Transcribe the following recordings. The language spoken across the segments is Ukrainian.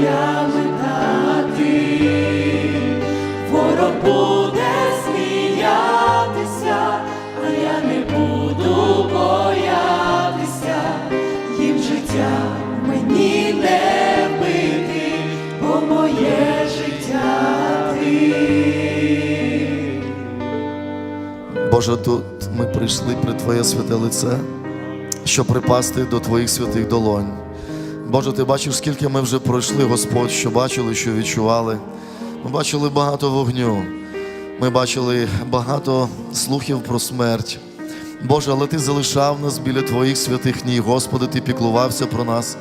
моя мета. Ворог буде сміятися, а я не буду боятися, їм життя мені не вбити, бо моє життя. Боже, тут ми прийшли при Твоє святе лице, щоб припасти до Твоїх святих долонь. Боже, ти бачиш, скільки ми вже пройшли, Господь, що бачили, що відчували. Ми бачили багато вогню, ми бачили багато слухів про смерть. Боже, але Ти залишав нас біля Твоїх святих ніг, Господи, Ти піклувався про нас.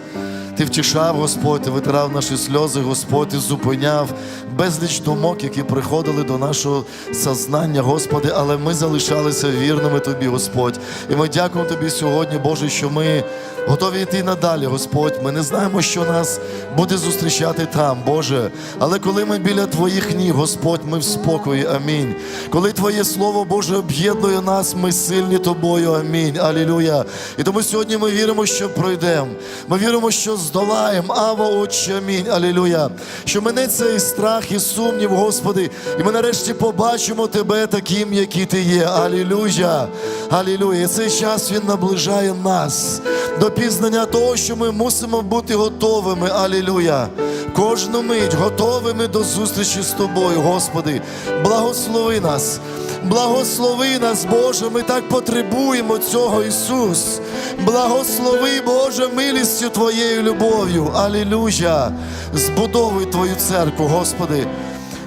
Ти втішав, Господь, ти витирав наші сльози, Господь, ти зупиняв безліч думок, які приходили до нашого сознання, Господи, але ми залишалися вірними Тобі, Господь. І ми дякуємо Тобі сьогодні, Боже, що ми готові йти надалі, Господь. Ми не знаємо, що нас буде зустрічати там, Боже. Але коли ми біля Твоїх ніг, Господь, ми в спокої. Амінь. Коли Твоє Слово Боже об'єднує нас, ми сильні Тобою. Амінь. Алілуя. І тому сьогодні ми віримо, що пройдемо. Ми віримо, що здолаємо. Ава, Отче, амінь. Алілуя. Що мене цей страх і сумнів, Господи, і ми нарешті побачимо Тебе таким, який Ти є. Алілуя. Алілуя. І цей час Він наближає нас до пізнання того, що ми мусимо бути готовими. Алілуя. Кожну мить готовими до зустрічі з тобою, Господи. Благослови нас. Благослови нас, Боже, ми так потребуємо цього, Ісус. Благослови, Боже, милістю Твоєю любов'ю. Алілуя. Збудовуй Твою церкву, Господи.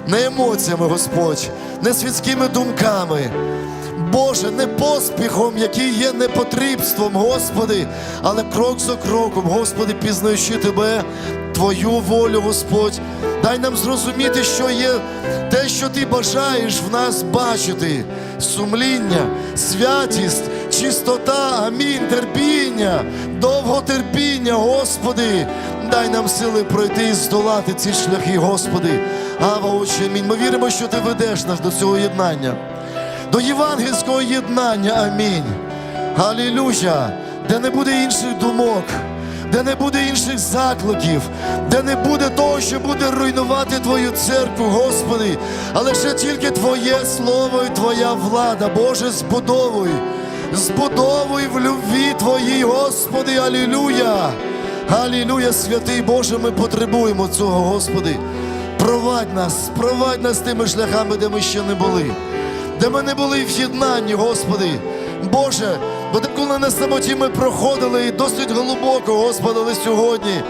Не емоціями, Господь, не світськими думками. Боже, не поспіхом, який є непотрібством, Господи, але крок за кроком, Господи, пізнаючи Тебе, Твою волю, Господь. Дай нам зрозуміти, що є те, що Ти бажаєш в нас бачити: сумління, святість, чистота, амінь, терпіння, довготерпіння, Господи. Дай нам сили пройти і здолати ці шляхи, Господи. Ава, Отче, амінь. Ми віримо, що Ти ведеш нас до цього єднання до євангельського єднання. Амінь. Галілюя, де не буде інших думок, де не буде інших закликів, де не буде того, що буде руйнувати Твою церкву, Господи, але ще тільки Твоє Слово і Твоя влада. Боже, збудовуй, збудовуй в любві Твоїй, Господи, Алілуя. Алілуя, святий Боже, ми потребуємо цього, Господи. Провадь нас, провадь нас тими шляхами, де ми ще не були де ми не були в єднанні, Господи. Боже, бо коли на самоті ми проходили і досить глибоко, Господи, але сьогодні,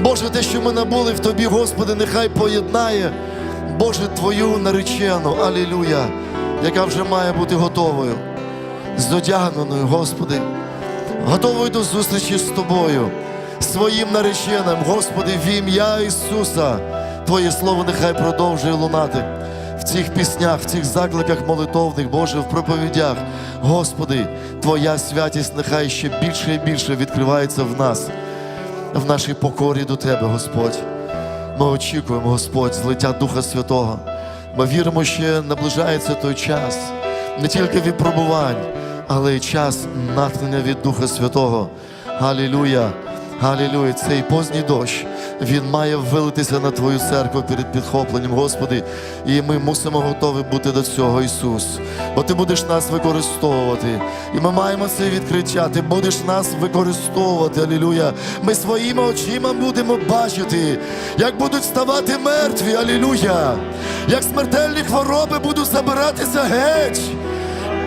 Боже, те, що ми набули в Тобі, Господи, нехай поєднає, Боже, Твою наречену, Алілуя, яка вже має бути готовою, здодягненою, Господи, готовою до зустрічі з Тобою, своїм нареченим, Господи, в ім'я Ісуса. Твоє Слово нехай продовжує лунати цих піснях, в цих закликах молитовних, Боже, в проповідях. Господи, Твоя святість нехай ще більше і більше відкривається в нас, в нашій покорі до Тебе, Господь. Ми очікуємо, Господь, злиття Духа Святого. Ми віримо, що наближається той час не тільки випробувань, але й час натхнення від Духа Святого. Галілуя! Галілуя, цей поздній дощ, він має вилитися на Твою церкву перед підхопленням, Господи, і ми мусимо готові бути до цього, Ісус. Бо Ти будеш нас використовувати. І ми маємо це відкриття. Ти будеш нас використовувати, Алілуя. Ми своїми очима будемо бачити, як будуть ставати мертві, Алілуя. Як смертельні хвороби будуть забиратися геть.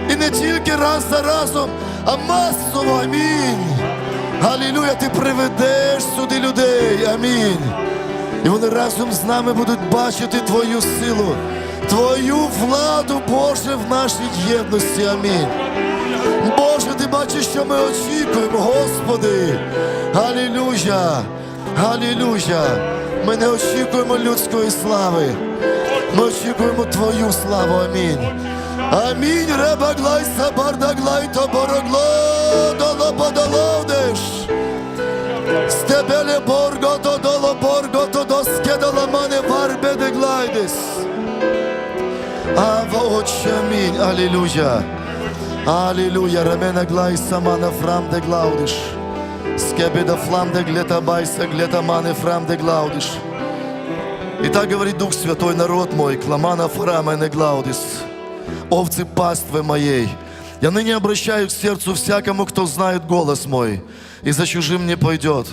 І не тільки раз за разом, а масово. Амінь. Галілуя, ти приведеш сюди людей. Амінь. І вони разом з нами будуть бачити Твою силу, Твою владу, Боже, в нашій єдності. Амінь. Боже, ти бачиш, що ми очікуємо, Господи. Галілуя. Галілуя. Ми не очікуємо людської слави. Ми очікуємо Твою славу. Амінь. Амінь. Ребаглай сабардаглай то борогло долоподоловдеш. Стебеле борго то доло борго то доскедала мене варбе де глайдес. Ава, Отче, амінь. Алілуя. Аллилуйя, ремена глай самана фрам де глаудиш. Скебеда флам де глета байса, глета маны фрам де глаудиш. И так говорит Дух Святой, народ мой, кламана фрама не глаудис, овцы паствы моей. Я ныне обращаюсь к сердцу всякому, кто знает голос мой, и за чужим не пойдет.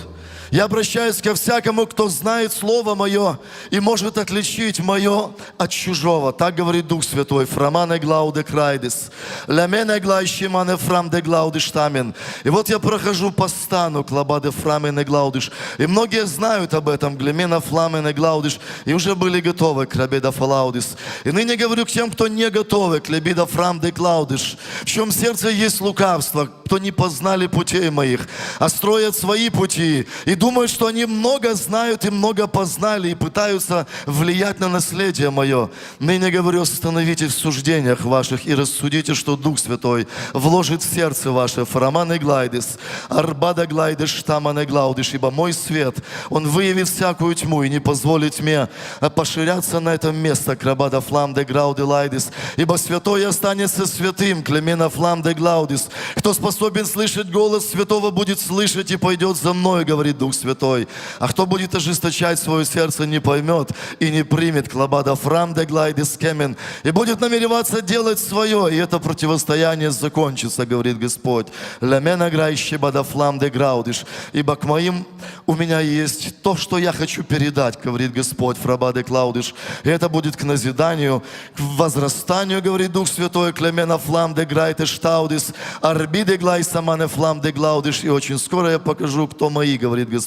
Я обращаюсь ко всякому, кто знает Слово Мое и может отличить Мое от чужого. Так говорит Дух Святой. Фрамане глауде крайдес. Лямене глайщимане фрам де глаудиш тамен. И вот я прохожу по стану клабаде фрамене глаудиш. И многие знают об этом. Глемена фламене глаудиш. И уже были готовы к рабеда фалаудис. И ныне говорю к тем, кто не готовы к лебида фрам де глаудиш. В чем сердце есть лукавство, кто не познали путей моих, а строят свои пути и думают, что они много знают и много познали и пытаются влиять на наследие мое. Ныне говорю, остановитесь в суждениях ваших и рассудите, что Дух Святой вложит в сердце ваше фараман и глайдис, арбада глайдис, штаман и глаудиш, ибо мой свет, он выявит всякую тьму и не позволит тьме поширяться на этом место, крабада флам де грауди лайдис, ибо святой останется святым, клемена флам де глаудис. Кто способен слышать голос святого, будет слышать и пойдет за мной, говорит Дух Святой. А кто будет ожесточать свое сердце, не поймет и не примет клабада фрам де глайдис кемен, и будет намереваться делать свое, и это противостояние закончится, говорит Господь. Лемена грайще бада флам де граудиш, ибо к моим у меня есть то, что я хочу передать, говорит Господь, фрабаде клаудиш. И это будет к назиданию, к возрастанию, говорит Дух Святой, клемена флам де грайте штаудис, арбиде глай самане флам де глаудиш. И очень скоро я покажу, кто мои, говорит Господь,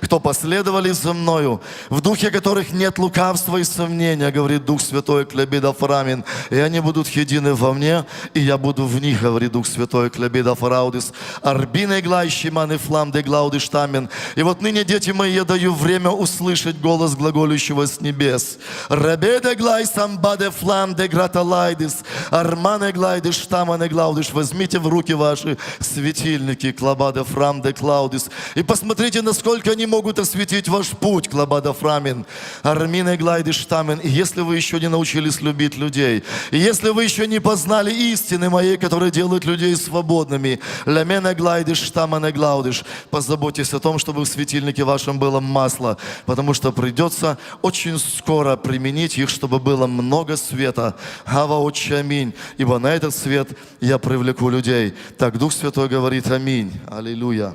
кто последовали за мною, в духе которых нет лукавства и сомнения, говорит Дух Святой, клебида фарамин. И они будут едины во мне, и я буду в них, говорит Дух Святой, клебида фараудис, арбине глай шимане флам де глаудиш тамен. И вот ныне, дети мои, я даю время услышать голос глаголющего с небес. Рабеде глай самбаде флам де граталайдис, армане глайдиш штамане глаудиш. Возьмите в руки ваши светильники, клабада фрам де клаудис, и посмотрите, насколько они могут осветить ваш путь, клабада фрамин, армине глайдиш штамен. И если вы еще не научились любить людей, и если вы еще не познали истины моей, которые делают людей свободными, лямене глайдиш штамане глаудиш, позаботьтесь о том, чтобы в светильнике вашем было масло, потому что придется очень скоро применить их, чтобы было много света. Гава аминь. Ибо на этот свет я привлеку людей. Так Дух Святой говорит аминь. Аллилуйя.